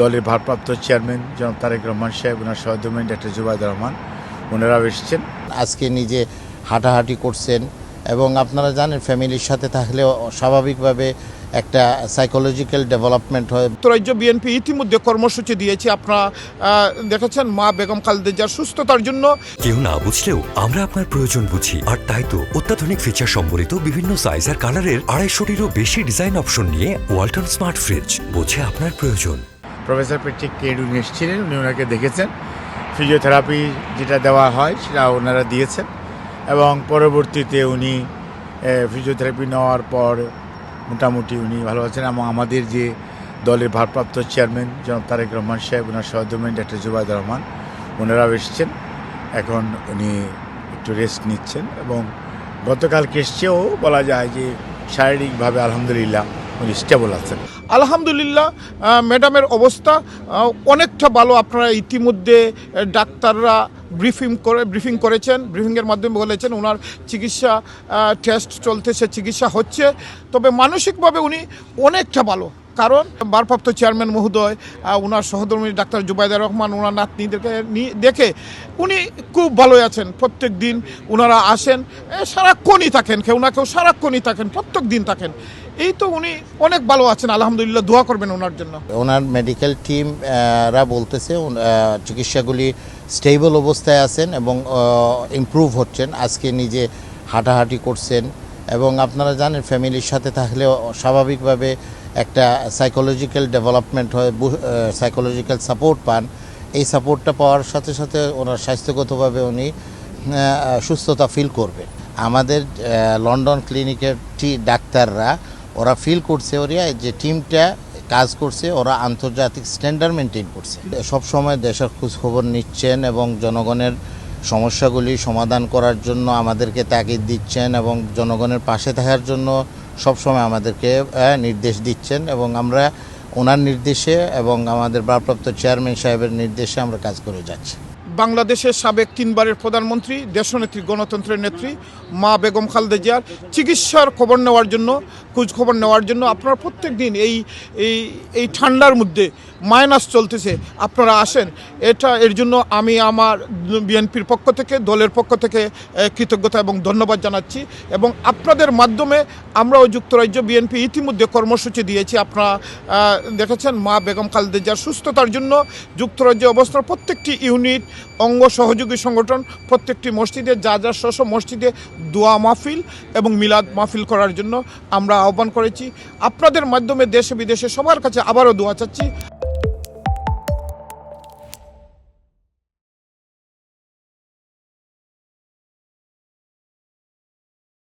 দলের ভারপ্রাপ্ত চেয়ারম্যান জনাব তারেক রহমান সাহেব ওনার সহধর্মী ডাক্তার জুবাইদুর রহমান ওনারাও এসেছেন। আজকে নিজে হাঁটাহাঁটি করছেন এবং আপনারা জানেন ফ্যামিলির সাথে থাকলে স্বাভাবিকভাবে একটা সাইকোলজিক্যাল ডেভেলপমেন্ট হয়। যুক্তরাজ্য বিএনপি ইতিমধ্যে কর্মসূচি দিয়েছে আপনারা দেখেছেন মা বেগম খালেদার সুস্থতার জন্য। কেউ না বুঝলেও আমরা আপনার প্রয়োজন বুঝি আর তাই তো অত্যাধুনিক ফিচার সম্বলিত বিভিন্ন সাইজ আর কালারের আড়াইশোটিরও বেশি ডিজাইন অপশন নিয়ে ওয়ালটন স্মার্ট ফ্রিজ বোঝে আপনার প্রয়োজন। প্রফেসর পেট্রিক কেড এসেছিলেন উনি ওনাকে দেখেছেন। ফিজিওথেরাপি যেটা দেওয়া হয়, সেটা ওনারা দিয়েছেন। এবং পরবর্তীতে উনি ফিজিওথেরাপি নেওয়ার পর মোটামুটি উনি ভালো আছেন। এবং আমাদের যে দলের ভারপ্রাপ্ত চেয়ারম্যান জনাব তারেক রহমান সাহেব ওনার সহধর্মী ডাক্তার জুবাইদুর রহমান ওনারাও এসেছেন। এখন উনি একটু রেস্ট নিচ্ছেন। এবং গতকালকে এসছেও বলা যায় যে শারীরিকভাবে আলহামদুলিল্লাহ উনি স্টেবল আছেন। আলহামদুলিল্লাহ ম্যাডামের অবস্থা অনেকটা ভালো। আপনারা ইতিমধ্যে ডাক্তাররা ব্রিফিং করে, ব্রিফিং করেছেন, ব্রিফিংয়ের মাধ্যমে বলেছেন ওনার চিকিৎসা টেস্ট চলতেছে, চিকিৎসা হচ্ছে। তবে মানসিকভাবে উনি অনেকটা ভালো। কারণ ভারপ্রাপ্ত চেয়ারম্যান মহোদয় ওনার সহধর্মী ডাক্তার জুবাইদা রহমান ওনার নাতনিদেরকে দেখে উনি খুব ভালোই আছেন। প্রত্যেক দিন ওনারা আসেন সারাক্ষণই থাকেন, কেউ না কেউ সারাক্ষণই থাকেন, প্রত্যেক দিন থাকেন। এই তো উনি অনেক ভালো আছেন, আলহামদুলিল্লাহ, দোয়া করবেন ওনার জন্য। ওনার মেডিকেল টিম রা বলতেছে চিকিৎসাগুলি স্টেবল অবস্থায় আছেন এবং ইমপ্রুভ হচ্ছেন। আজকে নিজে হাঁটাহাঁটি করছেন এবং আপনারা জানেন, ফ্যামিলির সাথে থাকলে স্বাভাবিকভাবে একটা সাইকোলজিক্যাল ডেভেলপমেন্ট হয় সাইকোলজিক্যাল সাপোর্ট পান। এই সাপোর্টটা পাওয়ার সাথে সাথে ওনার স্বাস্থ্যগতভাবে উনি সুস্থতা ফিল করবেন। আমাদের লন্ডন ক্লিনিকের টি ডাক্তাররা ওরা ফিল করছে, ওরা যে টিমটা কাজ করছে, ওরা আন্তর্জাতিক স্ট্যান্ডার্ড মেনটেন করছে। সব সময় দেশের খোঁজ খবর নিচ্ছেন এবং জনগণের সমস্যাগুলি সমাধান করার জন্য আমাদেরকে তাগিদ দিচ্ছেন এবং জনগণের পাশে থাকার জন্য সবসময় আমাদেরকে নির্দেশ দিচ্ছেন এবং আমরা ওনার নির্দেশে এবং আমাদের ভারপ্রাপ্ত চেয়ারম্যান সাহেবের নির্দেশে আমরা কাজ করে যাচ্ছি। বাংলাদেশের সাবেক তিনবারের প্রধানমন্ত্রী, দেশনেত্রী, গণতন্ত্রের নেত্রী মা বেগম খালেদা জিয়ার চিকিৎসার খবর নেওয়ার জন্য খোঁজ খবর নেওয়ার জন্য আপনারা প্রত্যেক দিন এই এই এই ঠান্ডার মধ্যে মাইনাস চলতেছে। আপনারা আসেন, এটা এর জন্য আমি আমার বিএনপির পক্ষ থেকে, দলের পক্ষ থেকে কৃতজ্ঞতা এবং ধন্যবাদ জানাচ্ছি এবং আপনাদের মাধ্যমে আমরাও যুক্তরাজ্য বিএনপি ইতিমধ্যে কর্মসূচি দিয়েছি। আপনারা দেখেছেন মা বেগম খালেদা জিয়ার সুস্থতার জন্য যুক্তরাজ্যে অবস্থার প্রত্যেকটি ইউনিট অঙ্গ সহযোগী সংগঠন, প্রত্যেকটি মসজিদে যা যা শস মসজিদে দোয়া মাহফিল এবং মিলাদ মাহফিল করার জন্য আমরা আহ্বান করেছি। আপনাদের মাধ্যমে দেশে বিদেশে সবার কাছে আবারও দোয়া চাচ্ছি।